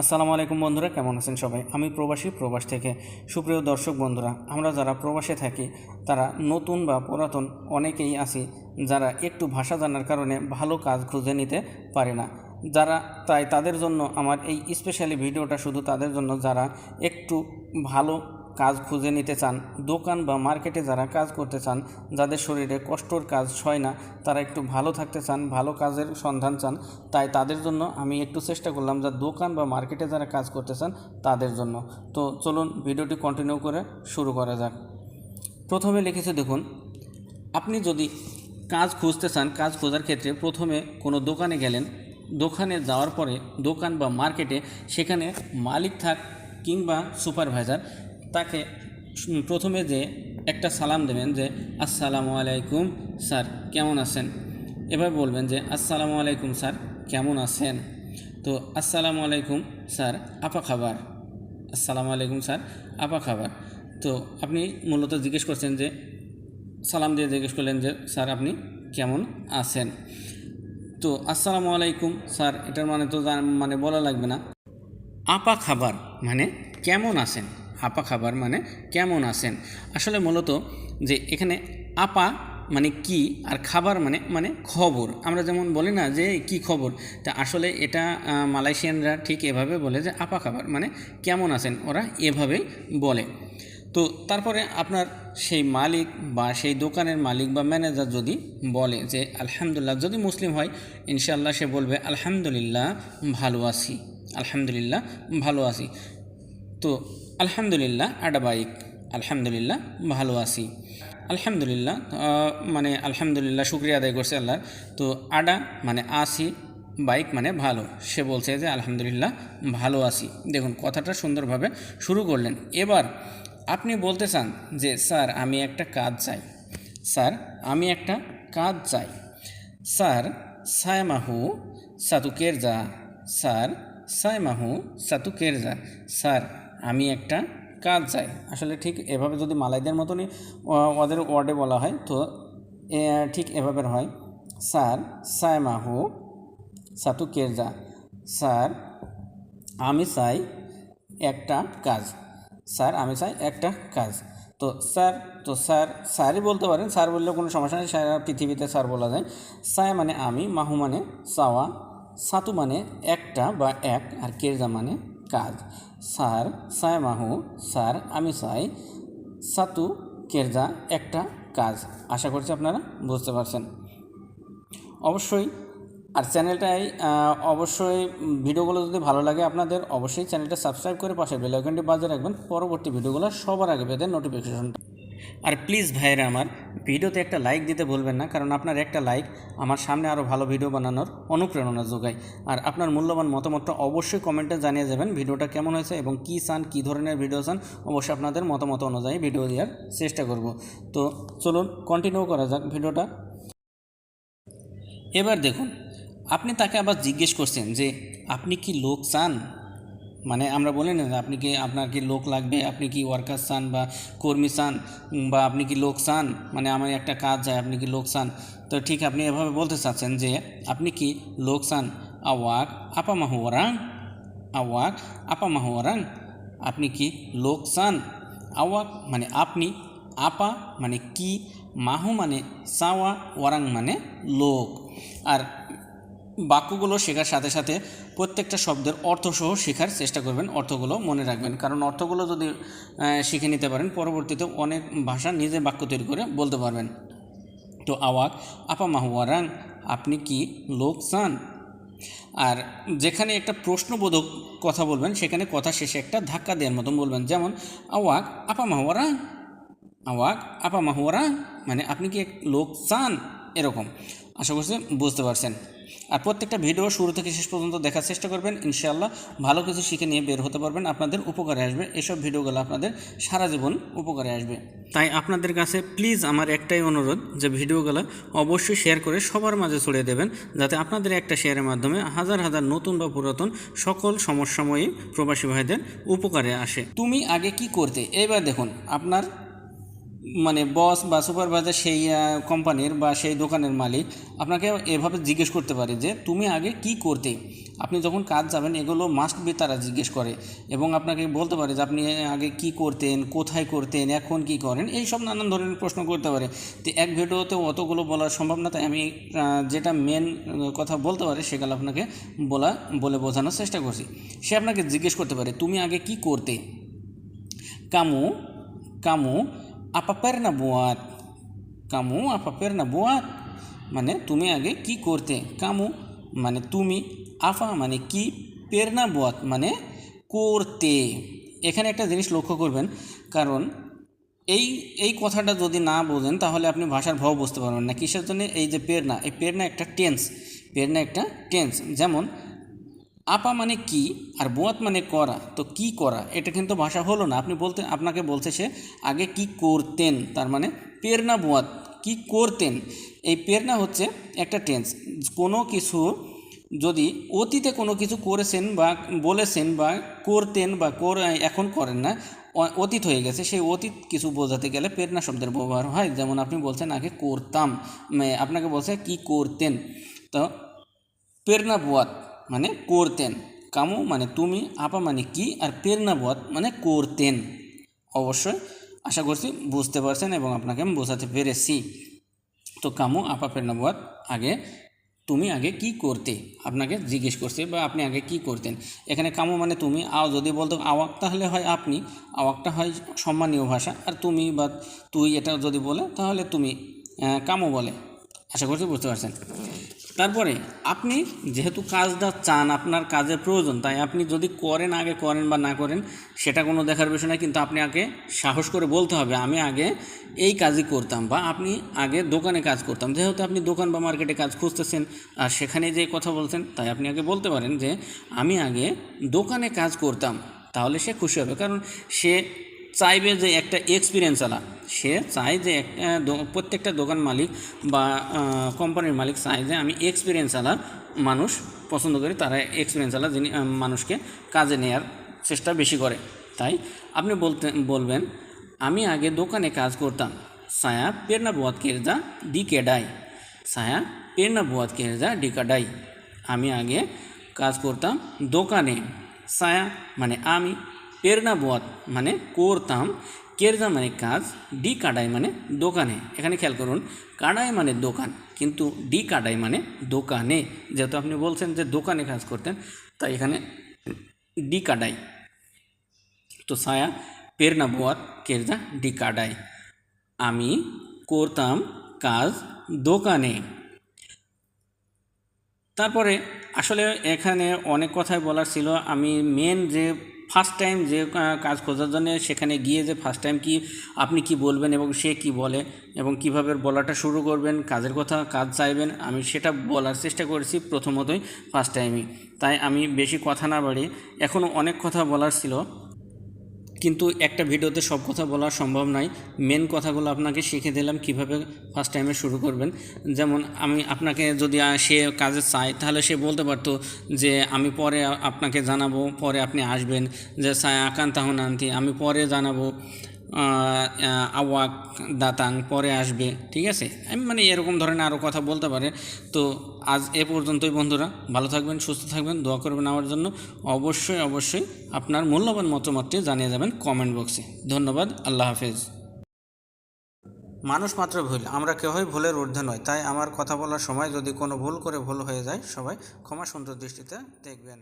আসসালামু আলাইকুম বন্ধুরা, কেমন আছেন সবাই? আমি প্রবাসী, প্রবাস থেকে। সুপ্রিয় দর্শক বন্ধুরা, আমরা যারা প্রবাসে থাকি, তারা নতুন বা পুরাতন অনেকেই আছি যারা একটু ভাষা জানার কারণে ভালো কাজ খুঁজে নিতে পারে না। যারা, তাই তাদের জন্য আমার এই স্পেশালি ভিডিওটা শুধু তাদের জন্য, যারা একটু ভালো কাজ খুঁজে নিতে চান, দোকান বা মার্কেটে যারা কাজ করতে চান, যাদের শরীরে কষ্টর কাজ হয় না, তারা একটু ভালো থাকতে চান, ভালো কাজের সন্ধান চান, তাই তাদের জন্য আমি একটু চেষ্টা করলাম যে দোকান বা মার্কেটে যারা কাজ করতে চান, তাদের জন্য। তো চলুন ভিডিওটি কন্টিনিউ করে শুরু করা যাক। প্রথমে লিখেছে দেখুন, আপনি যদি কাজ খুঁজতে চান, কাজ খোঁজার ক্ষেত্রে প্রথমে কোনো দোকানে গেলেন, দোকানে যাওয়ার পরে দোকান বা মার্কেটে সেখানে মালিক থাক কিংবা সুপারভাইজার তাকে প্রথমে যে একটা সালাম দেবেন যে, আসসালামু আলাইকুম, স্যার, কেমন আছেন? এবার বলবেন যে, আসসালামু আলাইকুম, স্যার, কেমন আছেন? তো, আসসালামু আলাইকুম, স্যার, আপা খাবার। আসসালামু আলাইকুম, স্যার, আপা খাবার। তো, আপনি মূলত জিজ্ঞেস করছেন যে, সালাম দিয়ে জিজ্ঞেস করলেন যে, স্যার, আপনি কেমন আছেন? তো, আসসালামু আলাইকুম, স্যার, এটার মানে তো মানে বলা লাগবে না। আপা খাবার মানে কেমন আছেন? আপা খাবার মানে কেমন আছেন? আসলে মূলত যে এখানে আপা মানে কি আর খাবার মানে মানে খবর। আমরা যেমন বলি না যে কি খবর, তা আসলে এটা মালয়েশিয়ানরা ঠিক এভাবে বলে যে আপা খাবার মানে কেমন আছেন, ওরা এভাবেই বলে। তো তারপরে আপনার সেই মালিক বা সেই দোকানের মালিক বা ম্যানেজার যদি বলে যে আলহামদুলিল্লাহ, যদি মুসলিম হয়, ইনশাআল্লাহ সে বলবে, আলহামদুলিল্লাহ ভালো আছি, আলহামদুলিল্লাহ ভালো আছি। তো আলহামদুলিল্লাহ আডা বাইক আলহামদুলিল্লাহ, ভালো আছি। আলহামদুলিল্লাহ মানে আলহামদুলিল্লাহ, শুক্রিয়া আদায় করছে আল্লাহ তো আডা মানে আসি বাইক মানে ভালো। সে বলছে যে আলহামদুলিল্লাহ, ভালো আছি। দেখুন, কথাটা সুন্দরভাবে শুরু করলেন। এবার আপনি বলতে চান যে, স্যার, আমি একটা কাজ চাই। স্যার, আমি একটা কাজ চাই। স্যার, সায়মাহু সাতু কেরজা স্যার, সায়মাহু সাতু কেরজা স্যার আমি একটা কাজ চাই। আসলে ঠিক এভাবে যদি মালাইদের মতনই ওদের ওয়ার্ডে বলা হয়, তো ঠিক এভাবে হয়। স্যার সায়মাহু সাতু কেরজা। স্যার, আমি চাই একটা কাজ। স্যার, আমি চাই একটা কাজ। তো স্যার তো স্যার, স্যারই বলতে পারেন, স্যার বললে কোনো সমস্যা নেই, সারা পৃথিবীতে স্যার বলা যায়। সায় মানে আমি, মাহু মানে চাওয়া, সাতু মানে একটা বা এক, আর কেরজা মানে কাজ। স্যার সায় মাহু। স্যার, আমি সাই সাতু, কেরজা, একটা কাজ। আশা করছি আপনারা বুঝতে পারছেন। অবশ্যই, আর চ্যানেলটাই অবশ্যই ভিডিওগুলো যদি ভালো লাগে আপনাদের, অবশ্যই চ্যানেলটা সাবস্ক্রাইব করে পাশে বেলাইকনটি বাজে রাখবেন। পরবর্তী ভিডিওগুলো সবার আগে পেতে নোটিফিকেশনটা আর প্লিজ ভাইয়েরা আমার, ভিডিওতে একটা লাইক দিতে ভুলবেন না, কারণ আপনার একটা লাইক আমার সামনে আরও ভালো ভিডিও বানানোর অনুপ্রেরণা যোগায়। আর আপনার মূল্যবান মতামতটা অবশ্যই কমেন্টে জানিয়ে যাবেন, ভিডিওটা কেমন হয়েছে এবং কী চান, কী ধরনের ভিডিও চান, অবশ্যই আপনাদের মতামত অনুযায়ী ভিডিও দেওয়ার চেষ্টা করব। তো চলুন কন্টিনিউ করা যাক ভিডিওটা। এবার দেখুন, আপনি তাকে আবার জিজ্ঞেস করছেন যে, আপনি কি লোক চান? মানে আমরা বলি না আপনি কি, আপনার কি লোক লাগবে? আপনি কি ওয়ার্কার চান বা কর্মী চান বা আপনি কি লোক চান? মানে আমার একটা কাজ যায়, আপনি কি লোক চান? তো ঠিক আপনি এভাবে বলতে চাচ্ছেন যে আপনি কি লোক চান? আওয়াক আপা মাহুয়ারাং আওয়াক আপা মাহুয়ারাং আপনি কি লোক চান? আওয়াক মানে আপনি, আপা মানে কি, মাহু মানে সাওয়া ওয়ারাং মানে লোক। আর বাক্যগুলো শেখার সাথে সাথে প্রত্যেকটা শব্দের অর্থসহ শেখার চেষ্টা করবেন, অর্থগুলো মনে রাখবেন। কারণ অর্থগুলো যদি শিখে নিতে পারেন, পরবর্তীতে অনেক ভাষা নিজে বাক্য তৈরি করে বলতে পারবেন। তো আওয়াক, আপা মাহুয়ারাং আপনি কি লোক চান আর যেখানে একটা প্রশ্নবোধক কথা বলবেন, সেখানে কথা শেষে একটা ধাক্কা দেওয়ার মতন বলবেন। যেমন, আওয়াক, আপা মাহুয়ারাং আওয়াক, আপা মাহুয়ারাং মানে আপনি কি লোক চান এরকম। আশা করছি বুঝতে পারছেন। আর প্রত্যেকটা ভিডিও শুরু থেকে শেষ পর্যন্ত দেখার চেষ্টা করবেন, ইনশাআল্লাহ ভালো কিছু শিখে নিয়ে বের হতে পারবেন, আপনাদের উপকারে আসবে। এসব ভিডিওগুলো আপনাদের সারা জীবন উপকারে আসবে। তাই আপনাদের কাছে প্লিজ আমার একটাই অনুরোধ যে ভিডিওগুলো অবশ্যই শেয়ার করে সবার মাঝে ছড়িয়ে দেবেন, যাতে আপনাদের একটা শেয়ারের মাধ্যমে হাজার হাজার নতুন বা পুরাতন সকল সমস্যাময়ী প্রবাসী ভাইদের উপকারে আসে। তুমি আগে কি করতে? এবার দেখুন, আপনার মানে বস বা সুপারভাইজার সেই কোম্পানির বা সেই দোকানের মালিক আপনাকে এভাবে জিজ্ঞেস করতে পারে যে তুমি আগে কি করতে? আপনি যখন কাজ যাবেন এগুলো মাস্ট বি তারা জিজ্ঞেস করে এবং আপনাকে বলতে পারে যে আপনি আগে কি করতেন, কোথায় করতেন, এখন কি করেন এই সব নানান ধরনের প্রশ্ন করতে পারে। তো এক ভিডিওতে অতগুলো বলা সম্ভব না, তাই আমি যেটা মেন কথা বলতে পারে সেগুলো আপনাকে বলা, বলে বোঝানোর চেষ্টা করছি। সে আপনাকে জিজ্ঞেস করতে পারে, তুমি আগে কি করতে? Kamu apa pernah buat? Kamu apa pernah buat? মানে তুমি আগে কি করতে কামু মানে তুমি আফা মানে কি পেরনা বুয়াত মানে করতে এখানে একটা জিনিস লক্ষ্য করবেন কারণ এই এই কথাটা যদি না বোঝেন তাহলে আপনি ভাষার ভাব বুঝতে পারবেন না কিসের জন্য এই যে পেরনা এই পেরনা একটা টেন্স পেরনা একটা টেন্স যেমন আপা মানে কি আর বোয়াত মানে করা? তো কি করা? এটা কিন্তু ভাষা হলো না। আপনি বলতে, আপনাকে বলছে সে, আগে কি করতেন? তার মানে পেরনা বোয়াত কি করতেন? এই পেরনা হচ্ছে একটা টেন্স। কোনো কিছু যদি অতীতে কোনো কিছু করেছেন বা বলেছেন বা করতেন বা এখন করেন না অতীত হয়ে গেছে। সেই অতীত কিছু বোঝাতে গেলে প্রেরণা শব্দের ব্যবহার হয়। যেমন আপনি বলছেন, আগে করতাম। আপনাকে বলছে, কি করতেন? তো প্রেরণা বুয়াত মানে করতেন। কামু মানে তুমি, আপা মানে কি, আর প্রেরণা বুয়াত মানে করতেন। অবশ্যই আশা করছি বুঝতে পারছেন এবং আপনাকে আমি বোঝাতে পেরেছি। তো কামু, আপা প্রেরণা বুয়াত আগে তুমি আগে কি করতে? আপনাকে জিজ্ঞেস করছে বা আপনি আগে কি করতেন? এখানে কামু মানে তুমি আও যদি বলতো আওয়াক তাহলে হয় আপনি, আওয়াকটা হয় সম্মানীয় ভাষা, আর তুমি বা তুই এটা যদি বলে তাহলে তুমি কামু বলে। আশা করছি বুঝতে পারছেন। তারপরে, আপনি যেহেতু কাজটা চান, আপনার কাজের প্রয়োজন, তাই আপনি যদি করেন, আগে করেন বা না করেন, সেটা কোনো দেখার বিষয় না কিন্তু আপনি আগে সাহস করে বলতে হবে, আমি আগে এই কাজই করতাম বা আপনি আগে দোকানে কাজ করতাম। যেহেতু আপনি দোকান বা মার্কেটে কাজ খুঁজতেছেন, আর সেখানে যে কথা বলছেন, তাই আপনি আগে বলতে পারেন যে, আমি আগে দোকানে কাজ করতাম, তাহলে সে খুশি হবে। কারণ সে চাইবে যে একটা এক্সপিরিয়েন্স আলা। সে চায় যে একটা প্রত্যেকটা দোকান মালিক বা কোম্পানির মালিক চায় যে আমি এক্সপিরিয়েন্স আলা মানুষ পছন্দ করি, তারা এক্সপিরিয়েন্স আলা যিনি মানুষকে কাজে নেওয়ার চেষ্টা বেশি করে। তাই আপনি বলতে, বলবেন, আমি আগে দোকানে কাজ করতাম। সায়া পেরনা বুয়াত কেরজা ডি কেডাই সায়া পেরনা বুয়াত কেরজা ডি কাডাই আমি আগে কাজ করতাম দোকানে। সায়া মানে আমি পেরনা বোয়াত মানে করতাম। কেরজা মানে কাজ, ডি কাডাই মানে দোকানে। এখানে খেয়াল করুন কাডাই মানে দোকান, কিন্তু ডি কাডাই মানে দোকানে। যেহেতু আপনি বলছেন যে দোকানে কাজ করতেন, তাই এখানে ডি কাডাই তো সায়া পেরনা বোয়াত কেরজা, ডি কাডাই আমি করতাম, কাজ, দোকানে। তারপরে আসলে এখানে অনেক কথাই বলার ছিল। আমি মেন যে ফার্স্ট টাইম যে কাজ খোঁজার জন্য সেখানে গিয়ে যে ফার্স্ট টাইম কি, আপনি কি বলবেন এবং সে কি বলে এবং কীভাবে বলাটা শুরু করবেন, কাজের কথা কাজ চাইবেন, আমি সেটা বলার চেষ্টা করেছি প্রথমতই ফার্স্ট টাইমই তাই আমি বেশি কথা না বাড়ি এখনও অনেক কথা বলার ছিল। কিন্তু একটা ভিডিওতে সব কথা বলা সম্ভব নয়। মেন কথাগুলো আপনাকে শিখে দিলাম কীভাবে ফার্স্ট টাইমে শুরু করবেন। যেমন আমি আপনাকে যদি সে কাজে চায়, তাহলে সে বলতে পারতো যে, আমি পরে আপনাকে জানাব, পরে আপনি আসবেন। যে সায় আকান্ত আনতি আমি পরে জানাব। আওয়াক দাতাং পরে আসবে, ঠিক আছে? আমি মানে এরকম ধরনের আরও কথা বলতে পারে। তো আজ এ পর্যন্তই বন্ধুরা, ভালো থাকবেন, সুস্থ থাকবেন, দোয়া করবেন আমার জন্য। অবশ্যই অবশ্যই আপনার মূল্যবান মতামতটি জানিয়ে যাবেন কমেন্ট বক্সে ধন্যবাদ, আল্লাহ হাফেজ। মানুষ মাত্র ভুল, আমরা কেউই ভুলের ঊর্ধ্বে নয়, তাই আমার কথা বলার সময় যদি কোনো ভুল করে ভুল হয়ে যায়, সবাই ক্ষমা সুন্দর দৃষ্টিতে দেখবেন।